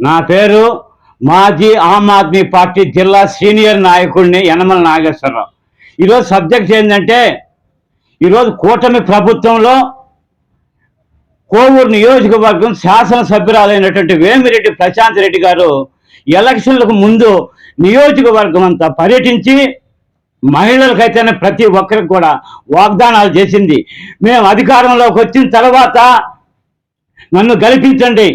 నా పేరు మాజీ ఆమ్ ఆద్మీ పార్టీ జిల్లా సీనియర్ నాయకుడిని యనమల నాగేశ్వరరావు. ఈరోజు సబ్జెక్ట్ ఏంటంటే ఈరోజు కూటమి ప్రభుత్వంలో కోవూరు నియోజకవర్గం శాసనసభ్యురాలైనటువంటి వేమిరెడ్డి ప్రశాంత్ రెడ్డి గారు ఎలక్షన్లకు ముందు నియోజకవర్గం అంతా పర్యటించి మహిళలకైతేనే ప్రతి ఒక్కరికి కూడా వాగ్దానాలు చేసింది. మేము అధికారంలోకి వచ్చిన తర్వాత నన్ను గెలిపించండి.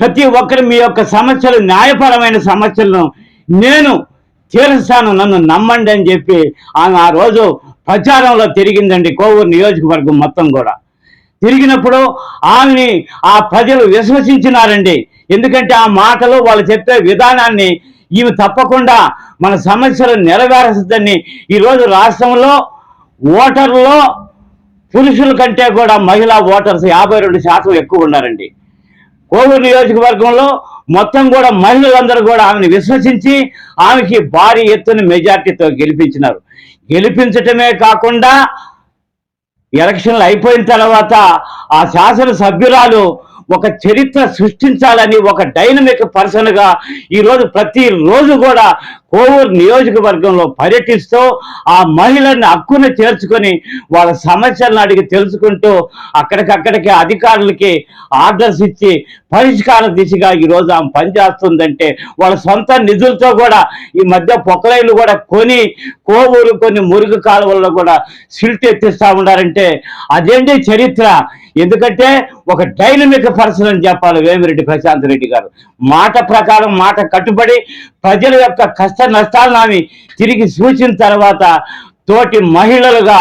ప్రతి ఒక్కరు మీ యొక్క సమస్యలు న్యాయపరమైన సమస్యలను నేను తీరుస్తాను నన్ను నమ్మండి అని చెప్పి ఆమె ఆ రోజు ప్రచారంలో తిరిగిందండి కోవూరు నియోజకవర్గం మొత్తం కూడా. తిరిగినప్పుడు ఆమెని ఆ ప్రజలు విశ్వసించినారండి. ఎందుకంటే ఆ మాటలు వాళ్ళు చెప్పే విధానాన్ని ఈమె తప్పకుండా మన సమస్యలు నెరవేరుస్తుందని ఈరోజు రాష్ట్రంలో ఓటర్లో పురుషుల కంటే కూడా మహిళా ఓటర్స్ యాభై రెండు శాతం ఎక్కువ ఉన్నారండి. కోవూరు నియోజకవర్గంలో మొత్తం కూడా మహిళలందరూ కూడా ఆమెను విశ్వసించి ఆమెకి భారీ ఎత్తున మెజార్టీతో గెలిపించినారు. గెలిపించటమే కాకుండా ఎలక్షన్లు అయిపోయిన తర్వాత ఆ శాసన సభ్యురాలు ఒక చరిత్ర సృష్టించాలని ఒక డైనమిక్ పర్సన్గా ఈరోజు ప్రతి రోజు కూడా కోవూరు నియోజకవర్గంలో పర్యటిస్తూ ఆ మహిళల్ని హక్కును చేర్చుకొని వాళ్ళ సమస్యలను అడిగి తెలుసుకుంటూ అక్కడికక్కడికి అధికారులకి ఆర్డర్స్ ఇచ్చి పరిష్కార దిశగా ఈరోజు ఆమె పనిచేస్తుందంటే వాళ్ళ సొంత నిధులతో కూడా ఈ మధ్య పొక్కలైలు కూడా కొని కోవూరు కొన్ని మురుగు కాలువల్లో కూడా సిల్ట్ ఎత్తిస్తా ఉన్నారంటే అదేంటి చరిత్ర? ఎందుకంటే ఒక డైనమిక్ పర్సన్ అని చెప్పాలి వేమిరెడ్డి ప్రశాంత్ రెడ్డి గారు. మాట ప్రకారం మాట కట్టుబడి ప్రజల యొక్క కష్ట నష్టాలను ఆమె తిరిగి సూచిన తర్వాత తోటి మహిళలుగా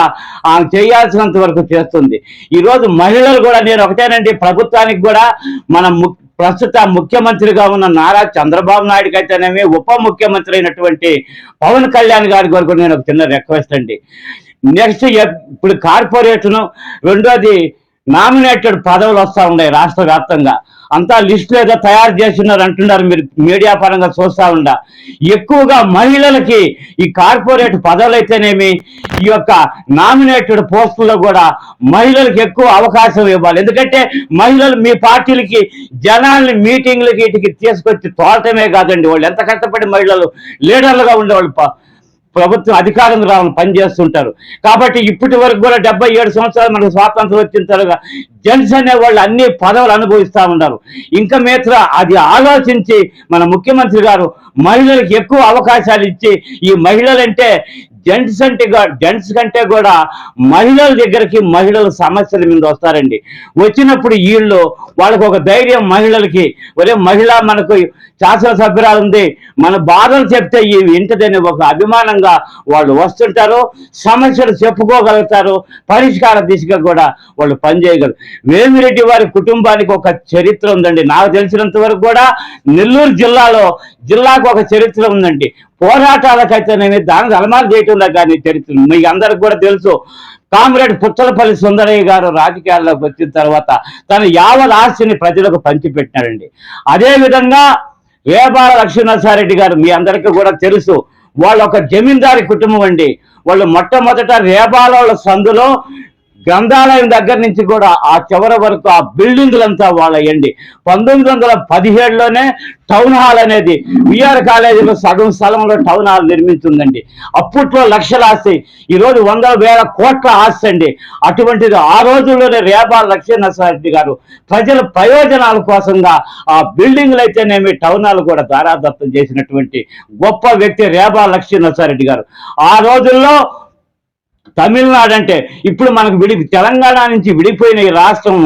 ఆమె చేయాల్సినంత వరకు చేస్తుంది. ఈరోజు మహిళలు కూడా నేను ఒకటేనండి ప్రభుత్వానికి కూడా మన ము ప్రస్తుత ముఖ్యమంత్రిగా ఉన్న నారా చంద్రబాబు నాయుడుకి అయితేనేమి ఉప ముఖ్యమంత్రి అయినటువంటి పవన్ కళ్యాణ్ గారి వరకు నేను ఒక చిన్న రిక్వెస్ట్ అండి. నెక్స్ట్ ఇప్పుడు కార్పొరేట్ను రెండోది నామినేటెడ్ పదవులు వస్తూ ఉన్నాయి రాష్ట్ర వ్యాప్తంగా. అంతా లిస్ట్ ఏదో తయారు చేస్తున్నారు అంటున్నారు మీరు మీడియా పరంగా చూస్తూ ఉండ. ఎక్కువగా మహిళలకి ఈ కార్పొరేట్ పదవులు అయితేనేమి ఈ యొక్క నామినేటెడ్ పోస్టుల్లో కూడా మహిళలకు ఎక్కువ అవకాశం ఇవ్వాలి. ఎందుకంటే మహిళలు మీ పార్టీలకి జనాల్ని మీటింగ్లకి వీటికి తీసుకొచ్చి తోలటమే కాదండి వాళ్ళు. ఎంత కష్టపడి మహిళలు లీడర్లుగా ఉండేవాళ్ళు ప్రభుత్వం అధికారం రావాలని పనిచేస్తుంటారు. కాబట్టి ఇప్పటి వరకు కూడా డెబ్బై ఏడు సంవత్సరాలు మనకు స్వాతంత్రం వచ్చిన తర్వాత జెంట్స్ అనే వాళ్ళు అన్ని పదవులు అనుభవిస్తూ ఉన్నారు. ఇంకా మిత్ర అది ఆలోచించి మన ముఖ్యమంత్రి గారు మహిళలకు ఎక్కువ అవకాశాలు ఇచ్చి ఈ మహిళలంటే జెంట్స్ అంటే జెంట్స్ కంటే కూడా మహిళల దగ్గరికి మహిళల సమస్యల మీద వస్తారండి. వచ్చినప్పుడు వీళ్ళు వాళ్ళకు ఒక ధైర్యం మహిళలకి ఒరే మహిళ మనకు శాసనసభ్యురాలు ఉంది. మన బాధలు చెప్తే ఈ వింటదని ఒక అభిమానంగా వాళ్ళు వస్తుంటారు. సమస్యలు చెప్పుకోగలుగుతారు. పరిష్కార దిశగా కూడా వాళ్ళు పనిచేయగలరు. వేమిరెడ్డి వారి కుటుంబానికి ఒక చరిత్ర ఉందండి. నాకు తెలిసినంత వరకు కూడా నెల్లూరు జిల్లాలో జిల్లాకు ఒక చరిత్ర ఉందండి. పోరాటాలకైతేనేమి దానికి అలమారు చేయటంలో కానీ చరిత్ర మీకు అందరికి కూడా తెలుసు. కామ్రేడ్ పుచ్చలపల్లి సుందరయ్య గారు రాజకీయాల్లోకి వచ్చిన తర్వాత తన యావత్ ఆస్తిని ప్రజలకు పంచిపెట్టినాడండి. అదేవిధంగా వేపాల లక్ష్మీనరసారెడ్డి గారు మీ అందరికీ కూడా తెలుసు వాళ్ళు ఒక జమీందారి కుటుంబం అండి. వాళ్ళు మొట్టమొదట రేపాల సందులో గ్రంథాలయం దగ్గర నుంచి కూడా ఆ చివరి వరకు ఆ బిల్డింగ్లంతా వాళ్ళయండి పంతొమ్మిది వందల పదిహేడులోనే టౌన్ హాల్ అనేది విఆర్ కాలేజీలో సగం స్థలంలో టౌన్ హాల్ నిర్మించిందండి. అప్పట్లో లక్షల ఆస్తి ఈరోజు వందల వేల కోట్ల ఆస్తి అండి. అటువంటిది ఆ రోజుల్లోనే రేపా లక్ష్మీనరసారెడ్డి గారు ప్రజల ప్రయోజనాల కోసంగా ఆ బిల్డింగ్లు అయితేనేమి టౌన్ హాల్ కూడా దారాదత్తం చేసినటువంటి గొప్ప వ్యక్తి రేపా లక్ష్మీనరసారెడ్డి గారు. ఆ రోజుల్లో తమిళనాడు అంటే ఇప్పుడు మనకు విడి తెలంగాణ నుంచి విడిపోయిన ఈ రాష్ట్రం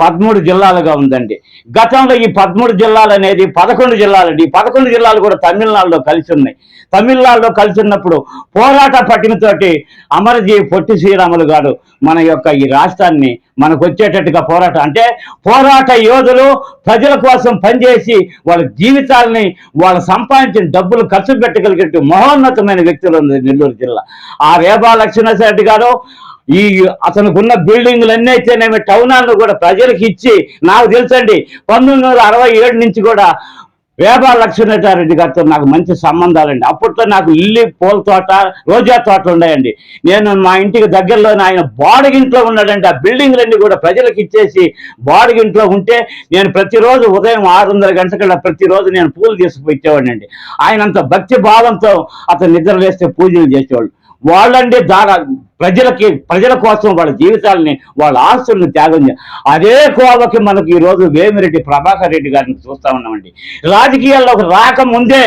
పదమూడు జిల్లాలుగా ఉందండి. గతంలో ఈ పదమూడు జిల్లాలు అనేది పదకొండు జిల్లాలండి ఈ పదకొండు జిల్లాలు కూడా తమిళనాడులో కలిసి ఉన్నాయి. తమిళనాడులో కలిసి ఉన్నప్పుడు పోరాట పట్టినతోటి అమరజీ పొట్టి శ్రీరాములు గారు మన యొక్క ఈ రాష్ట్రాన్ని మనకు వచ్చేటట్టుగా పోరాటం అంటే పోరాట యోధులు ప్రజల కోసం పనిచేసి వాళ్ళ జీవితాలని వాళ్ళు సంపాదించిన డబ్బులు ఖర్చు పెట్టగలిగే మహోన్నతమైన వ్యక్తులు ఉంది నెల్లూరు జిల్లా. ఆ రేబా లక్ష్మణరెడ్డి గారు ఈ అతనుకున్న బిల్డింగ్లు అన్నీ అయితేనేమి టౌన్ కూడా ప్రజలకు ఇచ్చి నాకు తెలుసండి పంతొమ్మిది వందల అరవై ఏడు నుంచి కూడా వేబా లక్ష్మీనారాయణ గారితో నాకు మంచి సంబంధాలండి. అప్పట్లో నాకు లిల్లీ పూల తోట రోజా తోటలు ఉన్నాయండి. నేను మా ఇంటికి దగ్గరలోనే ఆయన బాడిగింట్లో ఉన్నాడండి. ఆ బిల్డింగ్లన్నీ కూడా ప్రజలకు ఇచ్చేసి బాడిగింట్లో ఉంటే నేను ప్రతిరోజు ఉదయం ఆరున్నర గంటల ప్రతిరోజు నేను పూలు తీసుకుపోయి ఇచ్చేవాడిని అండి ఆయన అంత భక్తి భావంతో అతను నిద్రలేస్తే పూజలు చేసేవాళ్ళు. వాళ్ళండి దాగా ప్రజలకి ప్రజల కోసం వాళ్ళ జీవితాలని వాళ్ళ ఆస్తులను త్యాగం అదే కోవకి మనకి ఈ రోజు వేమిరెడ్డి ప్రభాకర్ రెడ్డి గారిని చూస్తా ఉన్నామండి. రాజకీయాల్లోకి రాకముందే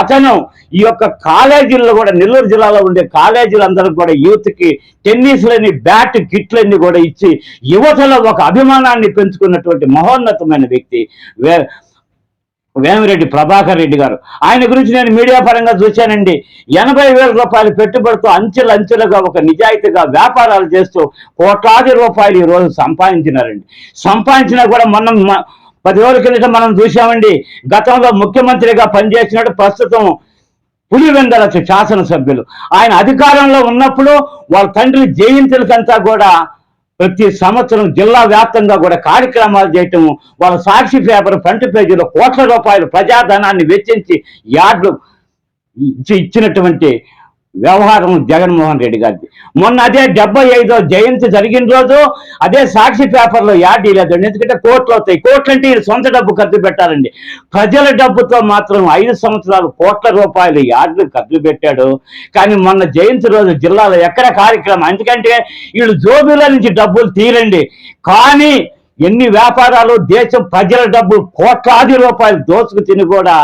అతను ఈ యొక్క కాలేజీల్లో కూడా నెల్లూరు జిల్లాలో ఉండే కాలేజీలందరూ కూడా యూత్కి టెన్నిస్లని బ్యాట్ కిట్లన్నీ కూడా ఇచ్చి యువతలో ఒక అభిమానాన్ని పెంచుకున్నటువంటి మహోన్నతమైన వ్యక్తి. వే వేమిరెడ్డి ప్రభాకర్ రెడ్డి గారు. ఆయన గురించి నేను మీడియా పరంగా చూశానండి. ఎనభై వేల రూపాయలు పెట్టుబడితో అంచెలంచెలుగా ఒక నిజాయితీగా వ్యాపారాలు చేస్తూ కోట్లాది రూపాయలు ఈరోజు సంపాదించినారండి. సంపాదించినా కూడా మనం పది రోజుల కిందట మనం చూసామండి గతంలో ముఖ్యమంత్రిగా పనిచేసినట్టు ప్రస్తుతం పులివెందల శాసనసభ్యులు. ఆయన అధికారంలో ఉన్నప్పుడు వాళ్ళ తండ్రి జయంతులకంతా కూడా ప్రతి సంవత్సరం జిల్లా వ్యాప్తంగా కూడా కార్యక్రమాలు చేయటము వాళ్ళ సాక్షి పేపర్ ఫ్రంట్ పేజీలో కోట్ల రూపాయలు ప్రజాధనాన్ని వెచ్చించి యార్డులు ఇచ్చినటువంటి వ్యవహారం జగన్మోహన్ రెడ్డి గారిది. మొన్న అదే డెబ్బై ఐదో జయంతి జరిగిన రోజు అదే సాక్షి పేపర్లో యాడ్ లేదండి ఎందుకంటే కోట్లు అవుతాయి కోట్లు అంటే ఈయన సొంత డబ్బు ఖర్చు పెట్టారండి ప్రజల డబ్బుతో మాత్రం ఐదు సంవత్సరాలు కోట్ల రూపాయలు యార్డులు ఖర్చు పెట్టాడు. కానీ మొన్న జయంతి రోజు జిల్లాలో ఎక్కడ కార్యక్రమం? ఎందుకంటే వీళ్ళు జోబీల నుంచి డబ్బులు తీరండి. కానీ ఎన్ని వ్యాపారాలు దేశం ప్రజల డబ్బు కోట్లాది రూపాయలు దోసుకు తిని కూడా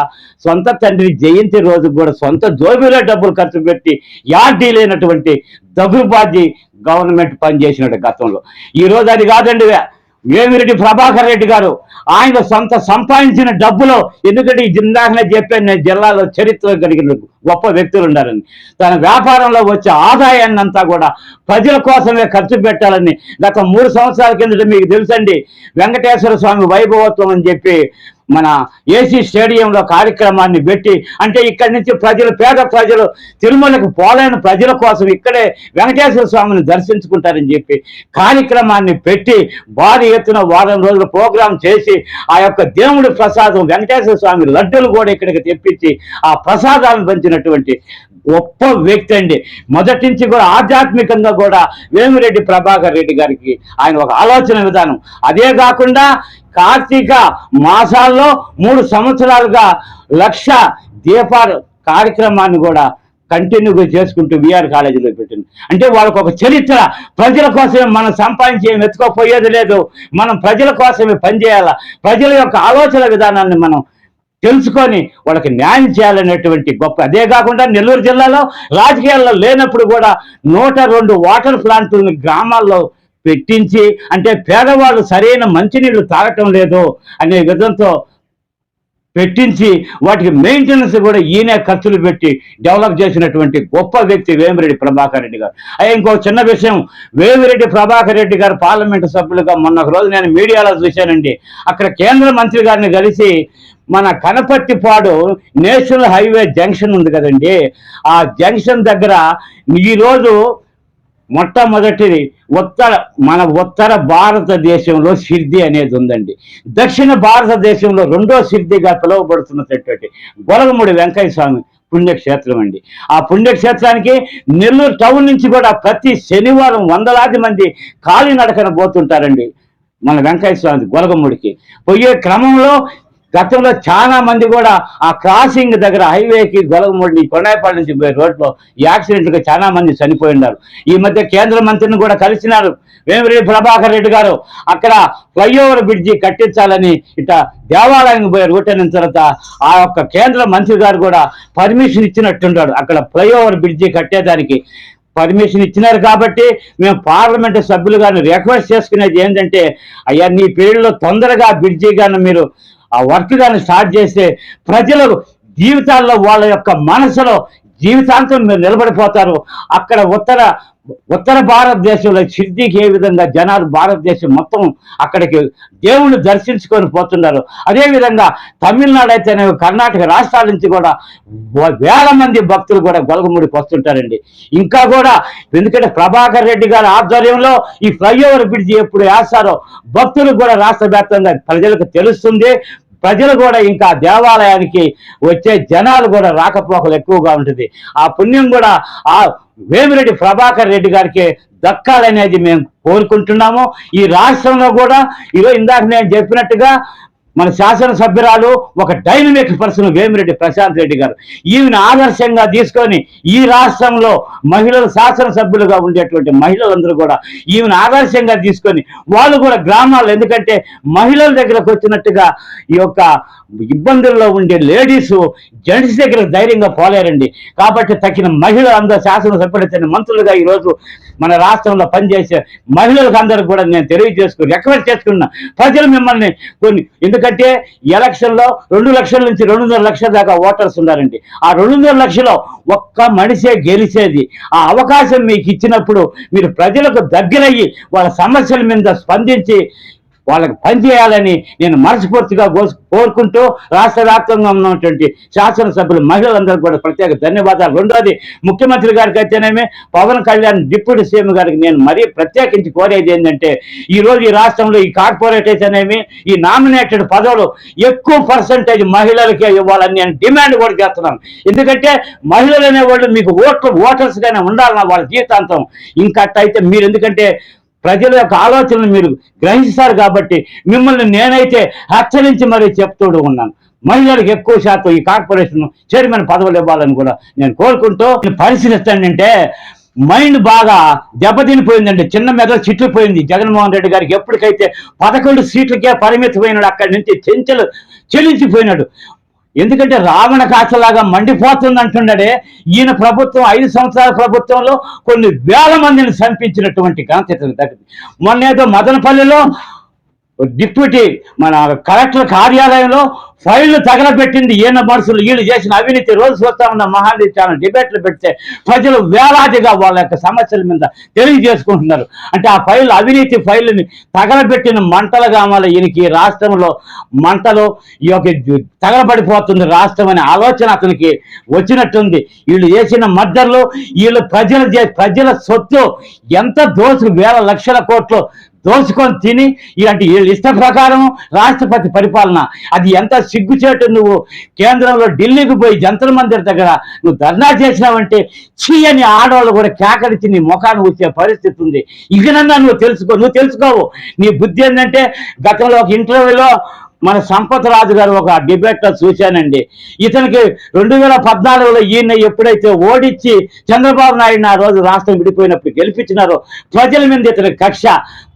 సొంత తండ్రి జయంతి రోజు కూడా సొంత జోబీలో డబ్బులు ఖర్చు పెట్టి యాంటీ లేనటువంటి దగుబాజీ గవర్నమెంట్ పనిచేసినట్టు గతంలో. ఈ రోజు అది కాదండి. వేమిరెడ్డి ప్రభాకర్ రెడ్డి గారు ఆయన సొంత సంపాదించిన డబ్బులో ఎందుకంటే ఇందాకనే చెప్పాను నేను జిల్లాలో చరిత్ర కలిగిన గొప్ప వ్యక్తులు ఉండాలని. తన వ్యాపారంలో వచ్చే ఆదాయాన్ని అంతా కూడా ప్రజల కోసమే ఖర్చు పెట్టాలని గత మూడు సంవత్సరాల కిందట మీకు తెలుసండి వెంకటేశ్వర స్వామి వైభవత్వం అని చెప్పి మన ఏసీ స్టేడియంలో కార్యక్రమాన్ని పెట్టి అంటే ఇక్కడి నుంచి ప్రజలు పేద ప్రజలు తిరుమలకు పోలేని ప్రజల కోసం ఇక్కడే వెంకటేశ్వర స్వామిని దర్శించుకుంటారని చెప్పి కార్యక్రమాన్ని పెట్టి భారీ ఎత్తున వారం రోజులు ప్రోగ్రాం చేసి ఆ యొక్క దేవుడి ప్రసాదం వెంకటేశ్వర స్వామి లడ్డూలు కూడా ఇక్కడికి తెప్పించి ఆ ప్రసాదాలను పంచినటువంటి గొప్ప వ్యక్తి అండి. మొదటి నుంచి కూడా ఆధ్యాత్మికంగా కూడా వేమిరెడ్డి ప్రభాకర్ రెడ్డి గారికి ఆయన ఒక ఆలోచన విధానం. అదే కాకుండా కార్తీక మాసాల్లో మూడు సంవత్సరాలుగా లక్ష దీపాలు కార్యక్రమాన్ని కూడా కంటిన్యూగా చేసుకుంటూ విఆర్ కాలేజీలో పెట్టింది. అంటే వాళ్ళకు ఒక చరిత్ర. ప్రజల కోసమే మనం సంపాదించే ఏం ఎత్తుకోపోయేది లేదు. మనం ప్రజల కోసమే పనిచేయాలా ప్రజల యొక్క ఆలోచన విధానాన్ని మనం తెలుసుకొని వాళ్ళకి న్యాయం చేయాలనేటువంటి గొప్ప అదే కాకుండా నెల్లూరు జిల్లాలో రాజకీయాల్లో లేనప్పుడు కూడా నూట రెండు వాటర్ ప్లాంట్లను గ్రామాల్లో పెట్టించి అంటే పేదవాళ్ళు సరైన మంచినీళ్ళు తాగటం లేదు అనే విధంతో పెట్టించి వాటికి మెయింటెనెన్స్ కూడా ఈయనే ఖర్చులు పెట్టి డెవలప్ చేసినటువంటి గొప్ప వ్యక్తి వేమిరెడ్డి ప్రభాకర్ రెడ్డి గారు. అయ్యా ఇంకో చిన్న విషయం. వేమిరెడ్డి ప్రభాకర్ రెడ్డి గారు పార్లమెంటు సభ్యులుగా మొన్న రోజు నేను మీడియాలో చూశానండి. అక్కడ కేంద్ర మంత్రి గారిని కలిసి మన కనపర్తిపాడు నేషనల్ హైవే జంక్షన్ ఉంది కదండి. ఆ జంక్షన్ దగ్గర ఈరోజు మొట్టమొదటిది ఉత్తర మన ఉత్తర భారతదేశంలో సిద్ధి అనేది ఉందండి. దక్షిణ భారతదేశంలో రెండో సిద్ధిగా పిలువబడుతున్నటువంటి గొలగముడి వెంకయ్య స్వామి పుణ్యక్షేత్రం అండి. ఆ పుణ్యక్షేత్రానికి నెల్లూరు టౌన్ నుంచి కూడా ప్రతి శనివారం వందలాది మంది కాలినడకన పోతుంటారండి మన వెంకయ్య స్వామి గొలగముడికి. పోయే క్రమంలో గతంలో చాలా మంది కూడా ఆ క్రాసింగ్ దగ్గర హైవేకి గొలగమూడి కొండాయిపాడు నుంచి పోయే రోడ్లో యాక్సిడెంట్గా చాలా మంది చనిపోయి ఉన్నారు ఈ మధ్య కేంద్ర మంత్రిని కూడా కలిసినారు. వేమిరెడ్డి ప్రభాకర్ రెడ్డి గారు అక్కడ ఫ్లైఓవర్ బ్రిడ్జి కట్టించాలని ఇట దేవాలయానికి పోయే రూట్ అయిన తర్వాత ఆ యొక్క కేంద్ర మంత్రి గారు కూడా పర్మిషన్ ఇచ్చినట్టున్నాడు అక్కడ ఫ్లైఓవర్ బ్రిడ్జి కట్టేదానికి పర్మిషన్ ఇచ్చినారు కాబట్టి మేము పార్లమెంట్ సభ్యులు గారిని రిక్వెస్ట్ చేసుకునేది ఏంటంటే అయ్యా నీ పీరియడ్లో తొందరగా బ్రిడ్జి గాను మీరు ఆ వర్క్ కానీ స్టార్ట్ చేస్తే ప్రజలు జీవితాల్లో వాళ్ళ యొక్క మనసులో జీవితాంతం మీరు నిలబడిపోతారు. అక్కడ ఉత్తర ఉత్తర భారతదేశంలో షిర్డీకి ఏ విధంగా జనాలు భారతదేశం మొత్తం అక్కడికి దేవుణ్ణి దర్శించుకొని పోతున్నారు. అదేవిధంగా తమిళనాడు అయితేనే కర్ణాటక రాష్ట్రాల నుంచి కూడా వేల మంది భక్తులు కూడా గొలగముడికి వస్తుంటారండి. ఇంకా కూడా ఎందుకంటే ప్రభాకర్ రెడ్డి గారి ఆధ్వర్యంలో ఈ ఫ్లైఓవర్ బ్రిడ్జి ఎప్పుడు వేస్తారో భక్తులకు కూడా రాష్ట్ర వ్యాప్తంగా ప్రజలకు తెలుస్తుంది. ప్రజలు కూడా ఇంకా దేవాలయానికి వచ్చే జనాలు కూడా రాకపోకలు ఎక్కువగా ఉంటుంది. ఆ పుణ్యం కూడా ఆ వేమిరెడ్డి ప్రభాకర్ రెడ్డి గారికి దక్కాలనేది మేము కోరుకుంటున్నాము. ఈ రాష్ట్రంలో కూడా ఈరోజు ఇందాక నేను చెప్పినట్టుగా మన శాసనసభ్యురాలు ఒక డైనమిక్ పర్సన్ వేమిరెడ్డి ప్రశాంత్ రెడ్డి గారు. ఈమెను ఆదర్శంగా తీసుకొని ఈ రాష్ట్రంలో మహిళలు శాసనసభ్యులుగా ఉండేటువంటి మహిళలందరూ కూడా ఈమెను ఆదర్శంగా తీసుకొని వాళ్ళు కూడా గ్రామాల్లో ఎందుకంటే మహిళల దగ్గరకు వచ్చినట్టుగా ఈ యొక్క ఇబ్బందుల్లో ఉండే లేడీస్ జెంట్స్ దగ్గర ధైర్యంగా పోలేరండి. కాబట్టి తగిన మహిళలందరూ అందరూ శాసనసభ్యులు మంత్రులుగా ఈరోజు మన రాష్ట్రంలో పనిచేసే మహిళలకు అందరికి కూడా నేను తెలియజేసుకుని రికమెండ్ చేసుకున్నా ప్రజలు మిమ్మల్ని కొన్ని ఎందుకంటే ఎలక్షన్లో రెండు లక్షల నుంచి రెండున్నర లక్షల దాకా ఓటర్స్ ఉన్నారండి. ఆ రెండున్నర లక్షలో ఒక్క మనిషే గెలిచేది. ఆ అవకాశం మీకు ఇచ్చినప్పుడు మీరు ప్రజలకు దగ్గరయ్యి వాళ్ళ సమస్యల మీద స్పందించి వాళ్ళకి పనిచేయాలని నేను మనస్ఫూర్తిగా కోసు- కోరుకుంటూ రాష్ట్ర వ్యాప్తంగా ఉన్నటువంటి శాసనసభ్యులు మహిళలందరూ కూడా ప్రత్యేక ధన్యవాదాలు. రెండోది ముఖ్యమంత్రి గారికి అయితేనేమి పవన్ కళ్యాణ్ డిప్యూటీ సీఎం గారికి నేను మరీ ప్రత్యేకించి కోరేది ఏంటంటే ఈ రోజు ఈ రాష్ట్రంలో ఈ కార్పొరేటర్స్ అనేవి ఈ నామినేటెడ్ పదవులు ఎక్కువ పర్సంటేజ్ మహిళలకే ఇవ్వాలని నేను డిమాండ్ కూడా చేస్తున్నాను. ఎందుకంటే మహిళలు అనేవాళ్ళు మీకు ఓట్లు ఓటర్స్గానే ఉండాలన్న వాళ్ళ జీవితాంతం. ఇంకా మీరు ఎందుకంటే ప్రజల యొక్క ఆలోచనలు మీరు గ్రహిస్తారు కాబట్టి మిమ్మల్ని నేనైతే హెచ్చరించి మరీ చెప్తూ ఉన్నాను. మహిళలకు ఎక్కువ శాతం ఈ కార్పొరేషన్ చైర్మన్ పదవులు ఇవ్వాలని కూడా నేను కోరుకుంటూ పరిశీలిస్తానంటే మైండ్ బాగా దెబ్బతినిపోయిందండి. చిన్న మెదడు చిట్లిపోయింది. జగన్మోహన్ రెడ్డి గారికి ఎప్పటికైతే పదకొండు సీట్లకే పరిమితమైనాడు అక్కడి నుంచి చెంచలు చెల్లించిపోయినాడు ఎందుకంటే రావణ కాచలాగా మండిపోతుంది అంటున్నాడే. ఈయన ప్రభుత్వం ఐదు సంవత్సరాల ప్రభుత్వంలో కొన్ని వేల మందిని చంపించినటువంటి ఘనత మొన్నేదో మదనపల్లిలో డిప్యూటీ మన కలెక్టర్ కార్యాలయంలో ఫైళ్ళు తగలబెట్టింది ఈయన మనుషులు. వీళ్ళు చేసిన అవినీతి రోజు చూస్తా ఉన్న మహానది ఛానల్ డిబేట్లు పెడితే ప్రజలు వేలాదిగా వాళ్ళ యొక్క సమస్యల మీద తెలియజేసుకుంటున్నారు. అంటే ఆ ఫైల్ అవినీతి ఫైళ్ళని తగలబెట్టిన మంటలుగా మళ్ళీ ఈయనకి రాష్ట్రంలో. మంటలు ఈ యొక్క తగలబడిపోతుంది రాష్ట్రం అనే ఆలోచన అతనికి వచ్చినట్టుంది. వీళ్ళు చేసిన మద్దర్లు వీళ్ళు ప్రజలు ప్రజల సొత్తు ఎంత దోషులు వేల లక్షల కోట్లు దోచుకొని తిని ఇలాంటి వీళ్ళ ఇష్ట ప్రకారం రాష్ట్రపతి పరిపాలన. అది ఎంత సిగ్గుచేటు నువ్వు కేంద్రంలో ఢిల్లీకి పోయి జంతర్ మందిర్ దగ్గర నువ్వు ధర్నా చేసినావంటే చీ అని ఆడవాళ్ళు కూడా కేకరించి నీ ముఖాన్ని వచ్చే పరిస్థితి ఉంది. ఇకనన్నా నువ్వు తెలుసుకో నువ్వు తెలుసుకోవు. నీ బుద్ధి ఏంటంటే గతంలో ఒక ఇంటర్వ్యూలో మన సంపత్ రాజు గారు ఒక డిబేట్లో చూశానండి. ఇతనికి రెండు వేల పద్నాలుగులో ఈయన ఎప్పుడైతే ఓడించి చంద్రబాబు నాయుడు ఆ రోజు రాష్ట్రం విడిపోయినప్పుడు గెలిపించినారో ప్రజల మీద ఇతని కక్ష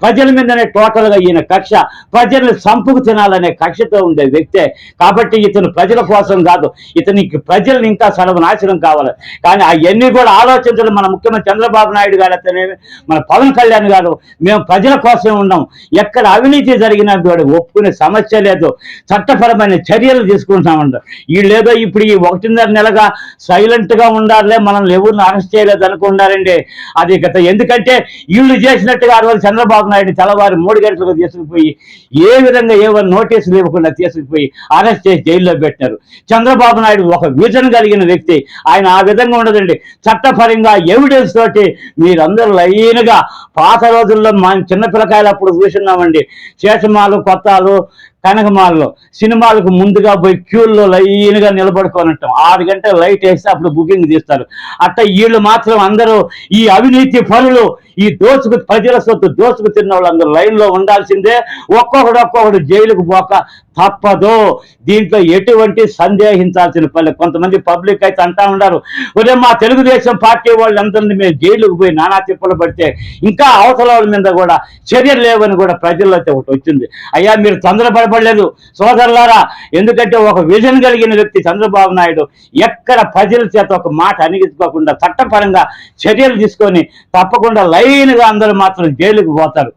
ప్రజల మీదనే టోటల్గా ఈయన కక్ష ప్రజల్ని సంపుకు తినాలనే కక్షతో ఉండే వ్యక్తే. కాబట్టి ఇతను ప్రజల కోసం కాదు ఇతనికి ప్రజలను ఇంకా సర్వనాశనం కావాలి. కానీ అవన్నీ కూడా ఆలోచించడం మన ముఖ్యమంత్రి చంద్రబాబు నాయుడు గారు అతనేమి మన పవన్ కళ్యాణ్ గారు మేము ప్రజల కోసమే ఉన్నాం. ఎక్కడ అవినీతి జరిగినా కూడా ఒప్పుకునే సమస్య లేదు. చట్టపరమైన చర్యలు తీసుకుంటామంట వీళ్ళేదో ఇప్పుడు ఈ ఒకటిన్నర నెలగా సైలెంట్గా ఉండాలే మనం ఎవరిని అరెస్ట్ చేయలేదు అనుకున్నారండి అది గత ఎందుకంటే వీళ్ళు చేసినట్టుగా ఆ రోజు చంద్రబాబు నాయుడు తెల్లవారు మూడు గంటలకు తీసుకుపోయి ఏ విధంగా ఏవో నోటీసులు ఇవ్వకుండా తీసుకుపోయి అరెస్ట్ చేసి జైల్లో పెట్టినారు చంద్రబాబు నాయుడు ఒక విజన్ కలిగిన వ్యక్తి. ఆయన ఆ విధంగా ఉండదండి. చట్టపరంగా ఎవిడెన్స్ తోటి మీరందరూ లైన్గా పాత రోజుల్లో మా చిన్న పిల్లకాయలు అప్పుడు చూస్తున్నామండి శేషమాలు కొత్తాలు కనకమాలలో సినిమాలకు ముందుగా పోయి క్యూల్లో లైన్గా నిలబడుకొని ఉంటాం ఆరు గంటల లైట్ వేస్తే అప్పుడు బుకింగ్ తీస్తారు. అట్ట వీళ్ళు మాత్రం అందరూ ఈ అవినీతి పనులు ఈ దోసుకు ప్రజల సొత్తు దోసుకు తిన్న వాళ్ళందరూ లైన్లో ఉండాల్సిందే. ఒక్కొక్కడు ఒక్కొక్కడు జైలుకు పోక తప్పదు. దీంట్లో ఎటువంటి సందేహించాల్సిన పని కొంతమంది పబ్లిక్ అయితే అంటా ఉన్నారు ఒరే మా తెలుగుదేశం పార్టీ వాళ్ళందరినీ మేము జైలుకు పోయి నానా తిప్పలు పడితే ఇంకా అవతల మీద కూడా చర్యలు లేవని కూడా ప్రజల్లో అయితే ఒకటి వచ్చింది. అయ్యా మీరు కనపడలేదు. సోదరులారా ఎందుకంటే ఒక విజన్ కలిగిన వ్యక్తి చంద్రబాబు నాయుడు ఎక్కడ ప్రజల చేత ఒక మాట అణిగించుకోకుండా చట్టపరంగా చర్యలు తీసుకొని తప్పకుండా లైన్గా అందరూ మాత్రం జైలుకు పోతారు.